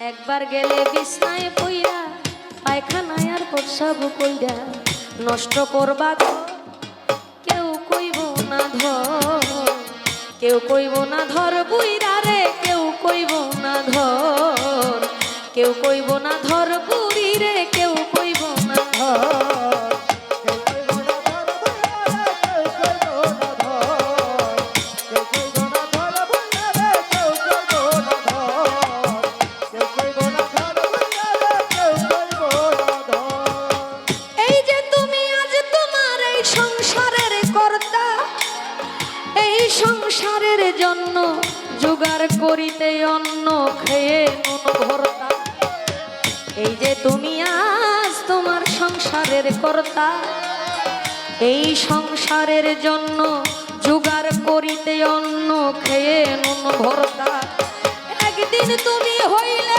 একবার গেলে আর কইরা নষ্ট করবা কেউ কইব না ধর, কেউ কইব না ধর বুইরা রে, কেউ কইব না ধর, কেউ কইব সংসারের জন্য জোগাড় করিতে অন্ন খেয়ে নুন ভরতা এই যে তুমি আজ তোমার সংসারের কর্তা, এই সংসারের জন্য জোগাড় করিতে অন্ন খেয়ে নুন ভরতা একদিন তুমি হইলে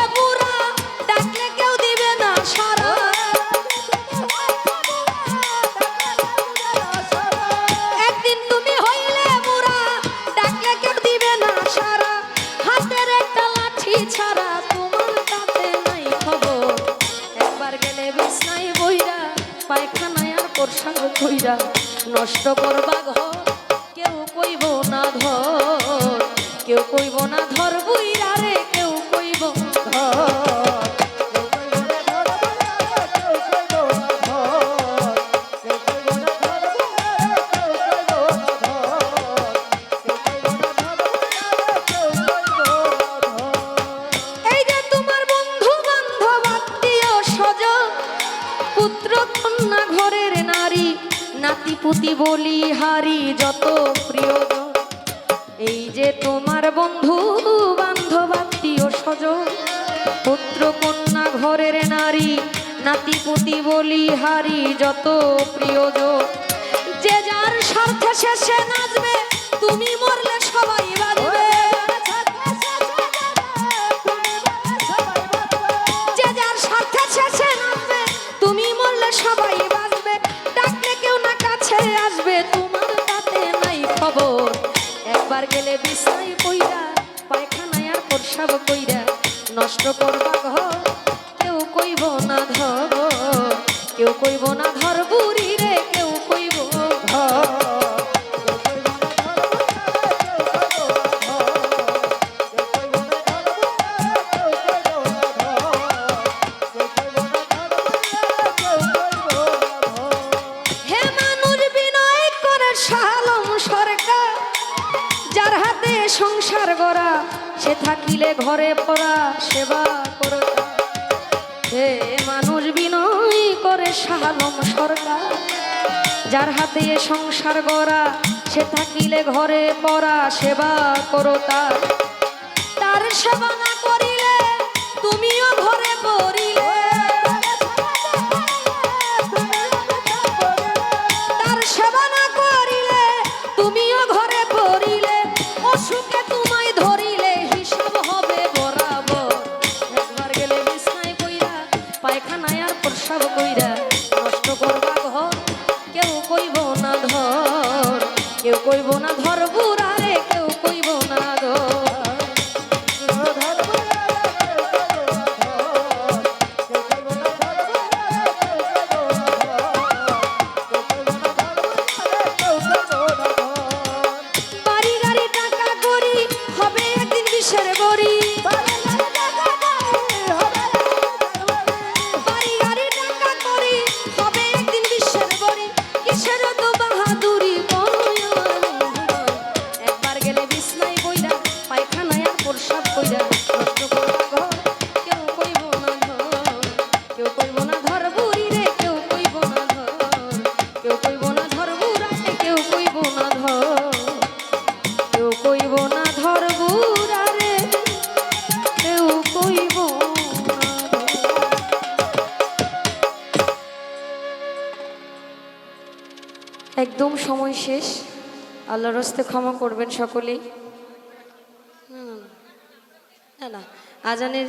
গেলে বিছনায় বইরা, পায়খানায় আর পোশাক কইরা, নষ্ট করবা ঘর, কেউ কইব না ধর কেউ কইব না ধর বুইরা রে, কেউ কইব ধর নারী নাতি পুতি বলি, হারি যত প্রিয়জন এই যে তোমার বন্ধু, বান্ধব, আত্মীয় স্বজন, পুত্র, কন্যা, ঘরের নারী, নাতিপুতি বলি, হারি যত প্রিয়জন যে যার স্বার্থ শেষে নাচবে খবর। একবার গেলে বিছাই কইরা, পায়খানায় আর প্রসাব কইরা, নষ্ট করবা ঘর। কেউ কইব না ধর, কেউ কইব না সংসার গড়া, সে থাকিলে ঘরে পড়া, সেবা করো হে মানুষ বিনয় করে সালম সরকার, যার হাতে সংসার গড়া, সে থাকিলে ঘরে পড়া, সেবা করো তার সেবা প্রসাব কইরা নষ্ট করবা ঘর কেউ কইব না ধর কেউ কইব না ধর একদম সময় শেষ। আল্লাহর হস্তে ক্ষমা করবেন সকলেই। না না আজানের